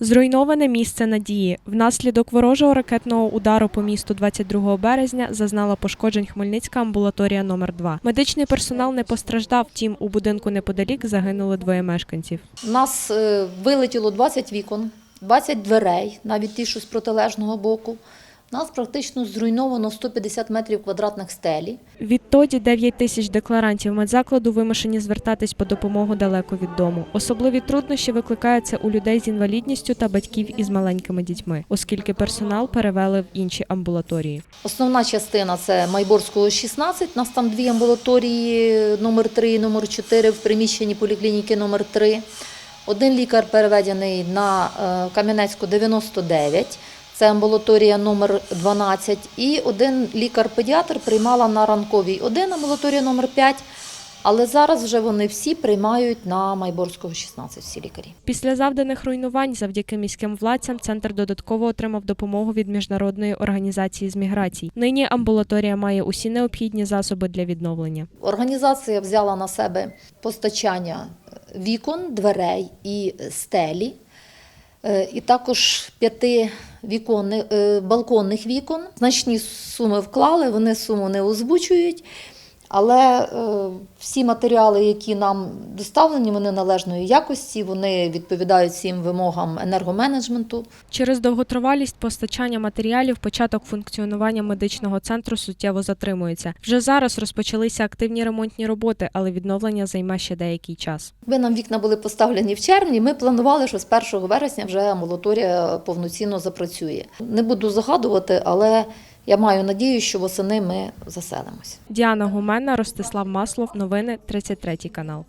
Зруйноване місце надії. Внаслідок ворожого ракетного удару по місту 22 березня зазнала пошкоджень Хмельницька амбулаторія номер 2 Медичний персонал не постраждав, втім у будинку неподалік загинули двоє мешканців. Нас е, вилетіло 20 вікон, 20 дверей, навіть ті, що з протилежного боку. Нас практично зруйновано 150 метрів квадратних стелі. Відтоді 9 тисяч декларантів медзакладу вимушені звертатись по допомогу далеко від дому. Особливі труднощі викликаються у людей з інвалідністю та батьків із маленькими дітьми, оскільки персонал перевели в інші амбулаторії. Основна частина це Майборського 16. Нас там дві амбулаторії, номер 3 і номер 4 в приміщенні поліклініки номер 3. Один лікар переведений на е, Кам'янецьку 99. Це амбулаторія номер 12. І один лікар-педіатр приймала на ранковій 1, амбулаторія номер 5. Але зараз вже вони всі приймають на Майборського 16, всі лікарі. Після завданих руйнувань, завдяки міським владцям, центр додатково отримав допомогу від міжнародної організації з міграцій. Нині амбулаторія має усі необхідні засоби для відновлення. Організація взяла на себе постачання вікон, дверей і стелі, і також п'яти віконних, е, балконних вікон. Значні суми вклали, вони суму не озвучують. Але е, всі матеріали, які нам доставлені, вони належної якості, вони відповідають всім вимогам енергоменеджменту. Через довготривалість постачання матеріалів початок функціонування медичного центру суттєво затримується. Вже зараз розпочалися активні ремонтні роботи, але відновлення займе ще деякий час. Якби нам вікна були поставлені в червні, ми планували, що з 1 вересня вже амбулаторія повноцінно запрацює. Не буду загадувати, але я маю надію, що восени ми заселимось. Діана Гумена, Ростислав Маслов. Новини 33 канал.